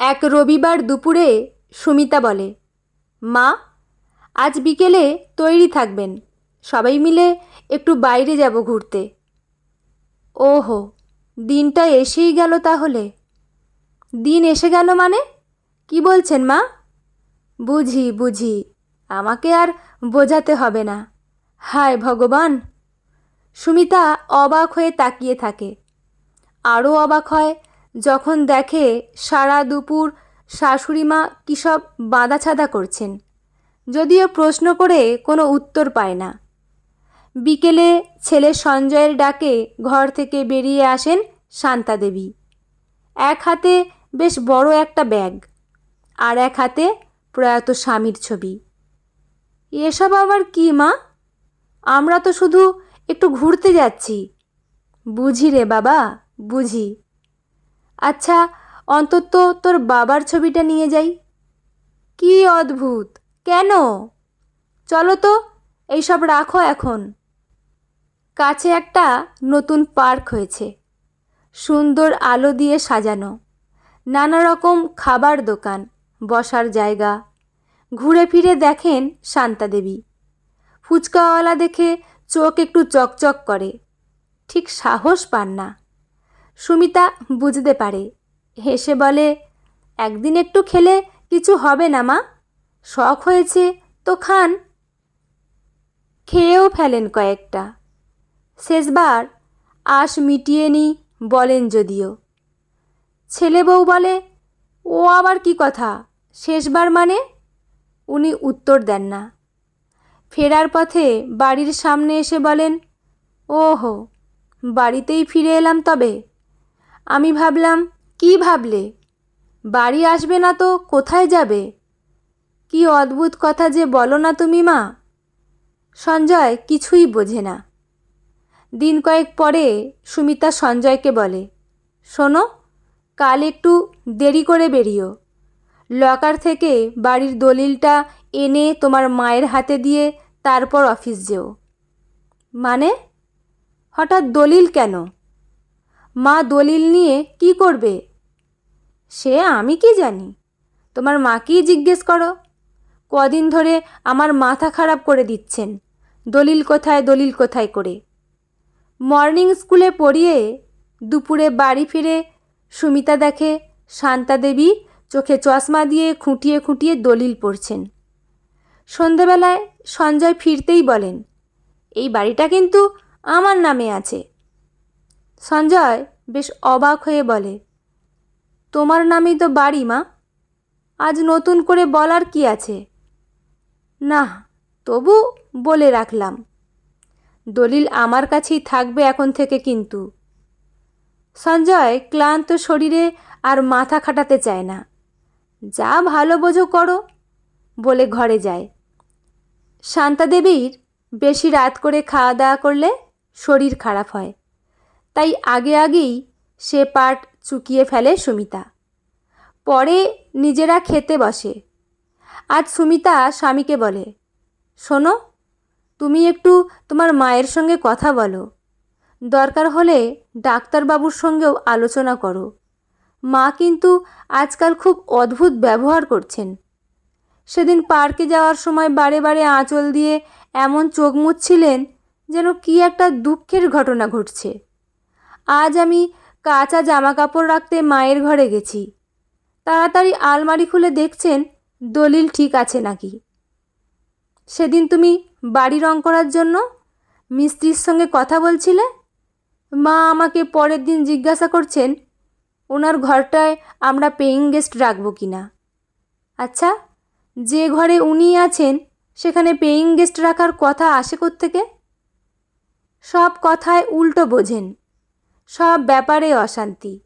এক রবিবার দুপুরে সুমিতা বলে, মা, আজ বিকেলে তৈরি থাকবেন। সবাই মিলে একটু বাইরে যাব ঘুরতে। ওহো, দিনটা এসেই গেল তাহলে? দিন এসে গেল মানে? কি বলছেন মা? বুঝি বুঝি, আমাকে আর বোঝাতে হবে না। হায় ভগবান! সুমিতা অবাক হয়ে তাকিয়ে থাকে। আরও অবাক হয় যখন দেখে সারা দুপুর শাশুড়ি মা কী সব বাঁধাছাদা করছেন, যদিও প্রশ্ন করে কোনো উত্তর পায় না। বিকেলে ছেলে সঞ্জয়ের ডাকে ঘর থেকে বেরিয়ে আসেন শান্তা দেবী। এক হাতে বেশ বড় একটা ব্যাগ আর এক হাতে প্রয়াত স্বামীর ছবি। এসব আবার কি মা? আমরা তো শুধু একটু ঘুরতে যাচ্ছি। বুঝি রে বাবা, বুঝি। আচ্ছা অন্তত তোর বাবার ছবিটা নিয়ে যাই। কি অদ্ভুত। কেন? চলো তো, এইসব রাখো এখন। কাছে একটা নতুন পার্ক হয়েছে। সুন্দর আলো দিয়ে সাজানো। নানা রকম খাবার দোকান, বসার জায়গা। ঘুরে ফিরে দেখেন শান্তা দেবী। ফুচকাওয়ালা দেখে চোখ একটু চকচক করে। ঠিক সাহস পান না। সুমিতা বুঝতে পারে। হেসে বলে, একদিন একটু খেলে কিছু হবে না মা। শখ হয়েছে তো খান। খেয়েও ফেলেন কয়েকটা। শেষবার, আশ মিটিয়ে নি, বলেন যদিও। ছেলে বউ বলে, ও আবার কি কথা? শেষবার মানে? উনি উত্তর দেন না। ফেরার পথে বাড়ির সামনে এসে বলেন, ওহো, বাড়িতেই ফিরে এলাম তবে। আমি ভাবলাম, কি ভাবলে? বাড়ি আসবে না তো কোথায় যাবে? কি অদ্ভুত কথা যে বলো না তুমি মা? সঞ্জয় কিছুই বোঝে না। দিন কয়েক পরে সুমিতা সঞ্জয়কে বলে, শোনো, কাল একটু দেরি করে বেরিও লকার থেকে বাড়ির দলিলটা এনে তোমার মায়ের হাতে দিয়ে তারপর অফিস যেও। মানে? হঠাৎ দলিল কেন? মা দলিল নিয়ে কি করবে? সে আমি কি জানি? তোমার মাকেই জিজ্ঞেস করো। কদিন ধরে আমার মাথা খারাপ করে দিচ্ছেন। দলিল কোথায় দলিল কোথায় করে? মর্নিং স্কুলে পড়িয়ে দুপুরে বাড়ি ফিরে সুমিতা দেখে শান্তা দেবী চোখে চশমা দিয়ে খুঁটিয়ে খুঁটিয়ে দলিল পড়ছেন। সন্ধেবেলায় সঞ্জয় ফিরতেই বলেন, এই বাড়িটা কিন্তু আমার নামে আছে। সঞ্জয় বেশ অবাক হয়ে বলে, তোমার নামেই তো বাড়ি, মা। আজ নতুন করে বলার কি আছে? না, তবু বলে রাখলাম। দলিল আমার কাছেই থাকবে এখন থেকে কিন্তু। সঞ্জয় ক্লান্ত শরীরে আর মাথা খাটাতে চায় না। যা ভালো বোঝো করো, বলে ঘরে যায়। শান্তা দেবীর বেশি রাত করে খাওয়া দাওয়া করলে শরীর খারাপ হয়। তাই আগে আগেই সে পাট চুকিয়ে ফেলে সুমিতা। পরে নিজেরা খেতে বসে। আজ সুমিতা স্বামীকে বলে, শোনো, তুমি একটু তোমার মায়ের সঙ্গে কথা বলো। দরকার হলে ডাক্তারবাবুর সঙ্গেও আলোচনা করো। মা কিন্তু আজকাল খুব অদ্ভুত ব্যবহার করছেন। সেদিন পার্কে যাওয়ার সময় বারে বারে আঁচল দিয়ে এমন চোখ মুচ্ছিলেন যেন কি একটা দুঃখের ঘটনা ঘটছে। আজ আমি কাঁচা জামা কাপড় রাখতে মায়ের ঘরে গেছি। তাড়াতাড়ি আলমারি খুলে দেখছেন দলিল ঠিক আছে নাকি। সেদিন তুমি বাড়ি রং করার জন্য মিস্ত্রির সঙ্গে কথা বলছিলে? মা আমাকে পরের দিন জিজ্ঞাসা করছেন, ওনার ঘরটায় আমরা পেইং গেস্ট রাখব কি না? আচ্ছা যে ঘরে উনি আছেন, সেখানে পেইং গেস্ট রাখার কথা আসে থেকে সব কথায় উল্টো বোঝেন। সব ব্যাপারে অশান্তি।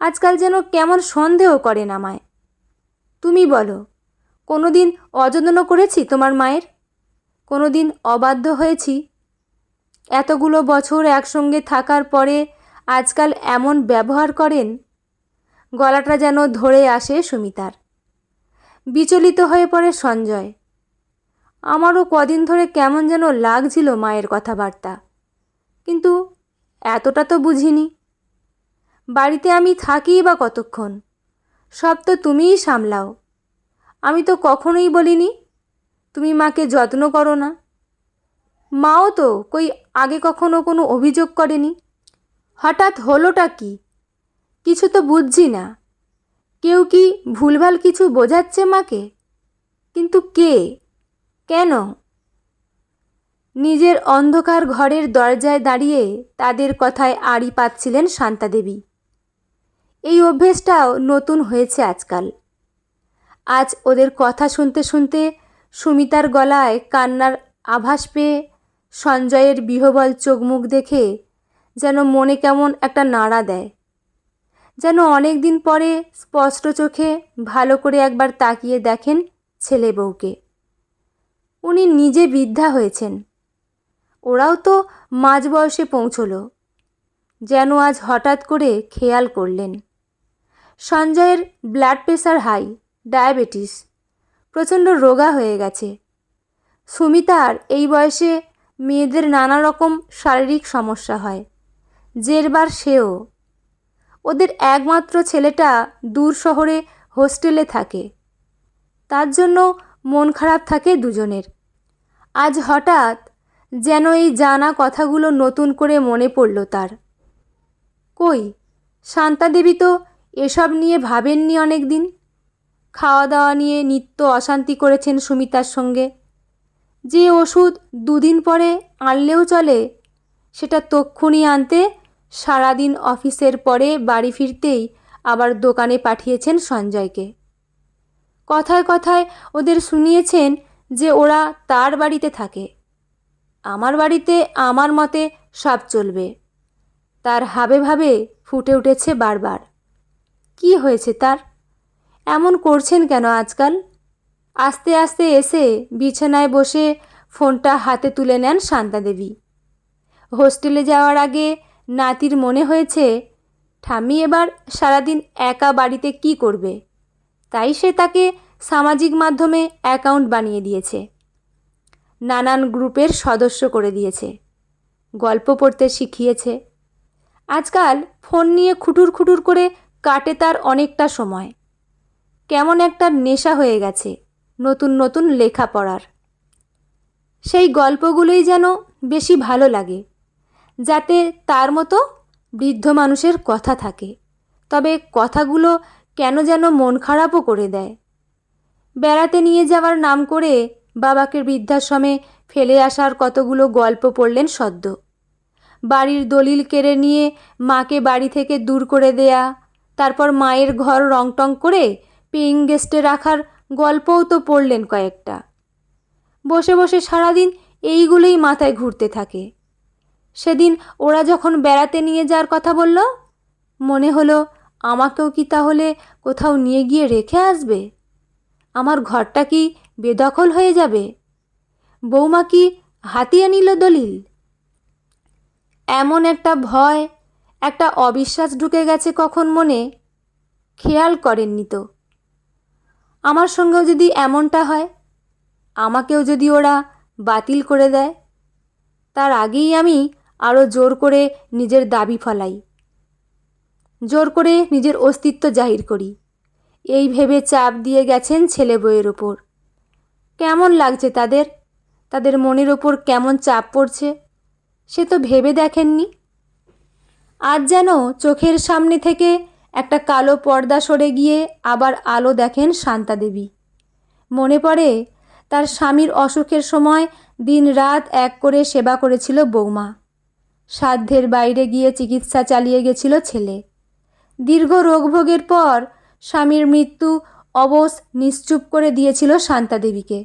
আজকাল যেন কেমন সন্দেহ করেন আমায়। তুমি বলো কোনো দিন অযত্ন করেছি তোমার মায়ের? কোনো দিন অবাধ্য হয়েছি? এতগুলো বছর একসঙ্গে থাকার পরে আজকাল এমন ব্যবহার করেন? গলাটা যেন ধরে আসে সুমিতার। বিচলিত হয়ে পড়ে সঞ্জয়। আমারও কদিন ধরে কেমন যেন লাগছিল মায়ের কথাবার্তা। কিন্তু এতটা তো বুঝিনি। বাড়িতে আমি থাকি বা কতক্ষণ? সব তো তুমিই সামলাও। আমি তো কখনোই বলিনি, তুমি মাকে যত্ন করো না। মাও তো কই আগে কখনো কোনো অভিযোগ করেনি। হঠাৎ হলোটা কি? কিছু তো বুঝছি না। কেউ কি ভুলভাল কিছু বোঝাচ্ছে মাকে? কিন্তু কে? কেন? নিজের অন্ধকার ঘরের দরজায় দাঁড়িয়ে তাদের কথায় আড়ি পাচ্ছিলেন শান্তাদেবী। এই অভ্যেসটাও নতুন হয়েছে আজকাল। আজ ওদের কথা শুনতে শুনতে সুমিতার গলায় কান্নার আভাস পেয়ে সঞ্জয়ের বিহবল চোখ মুখ দেখে যেন মনে কেমন একটা নাড়া দেয়। যেন অনেক দিন পরে স্পষ্ট চোখে ভালো করে একবার তাকিয়ে দেখেন ছেলে বউকে উনি নিজে বৃদ্ধা হয়েছেন। ওরাও তো মাঝ বয়সে পৌঁছলো। যেন আজ হঠাৎ করে খেয়াল করলেন। সঞ্জয়ের ব্লাড প্রেশার হাই, ডায়াবেটিস, প্রচণ্ড রোগা হয়ে গেছে। সুমিতার এই বয়সে মেয়েদের নানা রকম শারীরিক সমস্যা হয় জেরবার সেও। ওদের একমাত্র ছেলেটা দূর শহরে হোস্টেলে থাকে। তার জন্য মন খারাপ থাকে দুজনের। আজ হঠাৎ যেন এই জানা কথাগুলো নতুন করে মনে পড়ল তার। কই, শান্তাদেবী তো এসব নিয়ে ভাবেননি অনেক দিন খাওয়া দাওয়া নিয়ে নিত্য অশান্তি করেছেন সুমিতার সঙ্গে। যে ওষুধ দুদিন পরে আনলেও চলে, সেটা তক্ষুনি আনতে সারাদিন অফিসের পরে বাড়ি ফিরতেই আবার দোকানে পাঠিয়েছেন সঞ্জয়কে। কথায় কথায় ওদের শুনিয়েছেন যে ওরা তার বাড়িতে থাকে। আমার বাড়িতে আমার মতে সব চলবে। তার হাবে ভাবে ফুটে উঠেছে বারবার। কি হয়েছে তার? এমন করছেন কেন আজকাল? আস্তে আস্তে এসে বিছানায় বসে ফোনটা হাতে তুলে নেন শান্তাদেবী হোস্টেলে যাওয়ার আগে নাতির মনে হয়েছে, ঠাম্মি এবার সারাদিন একা বাড়িতে কি করবে? তাই সে তাকে সামাজিক মাধ্যমে অ্যাকাউন্ট বানিয়ে দিয়েছে। নানান গ্রুপের সদস্য করে দিয়েছে। গল্প পড়তে শিখিয়েছে। আজকাল ফোন নিয়ে খুটুর খুটুর করে কাটে তার অনেকটা সময়। কেমন একটা নেশা হয়ে গেছে নতুন নতুন লেখা পড়ার। সেই গল্পগুলোই যেন বেশি ভালো লাগে, যাতে তার মতো বৃদ্ধ মানুষের কথা থাকে। তবে কথাগুলো কেন যেন মন খারাপও করে দেয়। বেড়াতে নিয়ে যাওয়ার নাম করে বাবাকে বৃদ্ধাশ্রমে ফেলে আসার কতগুলো গল্প পড়লেন সদ্য। বাড়ির দলিল কেড়ে নিয়ে মাকে বাড়ি থেকে দূর করে দেয়া, তারপর মায়ের ঘর রংটং করে পেইং গেস্টে রাখার গল্পও তো পড়লেন কয়েকটা। বসে বসে সারাদিন এইগুলোই মাথায় ঘুরতে থাকে। সেদিন ওরা যখন বেড়াতে নিয়ে যাওয়ার কথা বলল, মনে হলো, আমাকেও কি তাহলে কোথাও নিয়ে গিয়ে রেখে আসবে? আমার ঘরটা কি বেদখল হয়ে যাবে। বৌমা কি হাতিয়ে নিল দলিল? এমন একটা ভয়, একটা অবিশ্বাস ঢুকে গেছে কখন মনে? খেয়াল করেননি তো। আমার সঙ্গেও যদি এমনটা হয়, আমাকেও যদি ওরা বাতিল করে দেয়, তার আগেই আমি আরও জোর করে নিজের দাবি ফলাই। জোর করে নিজের অস্তিত্ব জাহির করি। এই ভেবে চাপ দিয়ে গেছেন ছেলে বইয়ের ওপর। কেমন লাগছে তাদের? তাদের মনের ওপর কেমন চাপ পড়ছে? সে তো ভেবে দেখেননি। আজ যেন চোখের সামনে থেকে একটা কালো পর্দা সরে গিয়ে আবার আলো দেখেন শান্তাদেবী মনে পড়ে তার স্বামীর অসুখের সময় দিন রাত এক করে সেবা করেছিল বৌমা। সাধ্যের বাইরে গিয়ে চিকিৎসা চালিয়ে গেছিল ছেলে। দীর্ঘ রোগভোগের পর স্বামীর মৃত্যু অবশ নিশ্চুপ করে দিয়েছিল শান্তাদেবীকে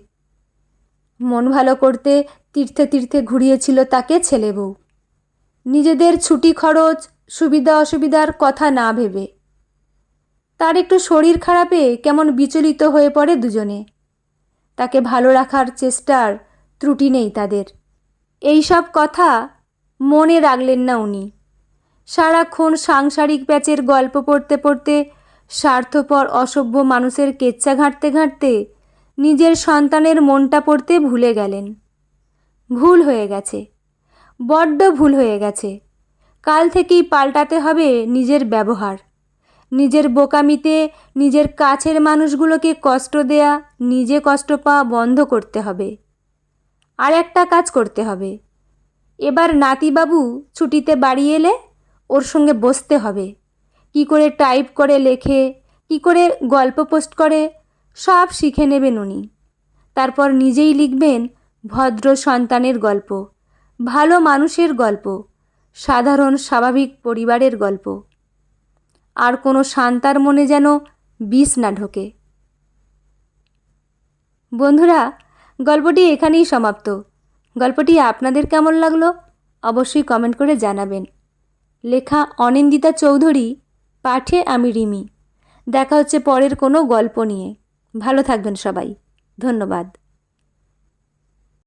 মন ভালো করতে তীর্থে তীর্থে ঘুরিয়েছিল তাকে ছেলে বউ। নিজেদের ছুটি খরচ, সুবিধা অসুবিধার কথা না ভেবে। তার একটু শরীর খারাপে কেমন বিচলিত হয়ে পড়ে দুজনে। তাকে ভালো রাখার চেষ্টার ত্রুটি নেই তাদের। এই সব কথা মনে রাখলেন না উনি। সারাক্ষণ সাংসারিক প্যাচের গল্প পড়তে পড়তে স্বার্থপর অসভ্য মানুষের কেচ্ছা ঘাঁটতে ঘাঁটতে নিজের সন্তানের মনটা পড়তে ভুলে গেলেন। ভুল হয়ে গেছে। বড্ড ভুল হয়ে গেছে। কাল থেকেই পাল্টাতে হবে নিজের ব্যবহার। নিজের বোকামিতে নিজের কাছের মানুষগুলোকে কষ্ট দেয়া, নিজে কষ্ট পাওয়া বন্ধ করতে হবে। আর একটা কাজ করতে হবে। এবার নাতিবাবু ছুটিতে বাড়ি এলে ওর সঙ্গে বসতে হবে। কি করে টাইপ করে, লেখে, কি করে গল্প পোস্ট করে, সব শিখে নেবেন উনি। তারপর নিজেই লিখবেন ভদ্র সন্তানের গল্প, ভালো মানুষের গল্প, সাধারণ স্বাভাবিক পরিবারের গল্প। আর কোনো শান্তার মনে যেন বিষ না ঢোকে। বন্ধুরা, গল্পটি এখানেই সমাপ্ত। গল্পটি আপনাদের কেমন লাগল? অবশ্যই কমেন্ট করে জানাবেন। লেখা অনিন্দিতা চৌধুরী পাঠে আমি রিমি। দেখা হচ্ছে পরের কোনো গল্প নিয়ে। ভালো থাকবেন সবাই। ধন্যবাদ।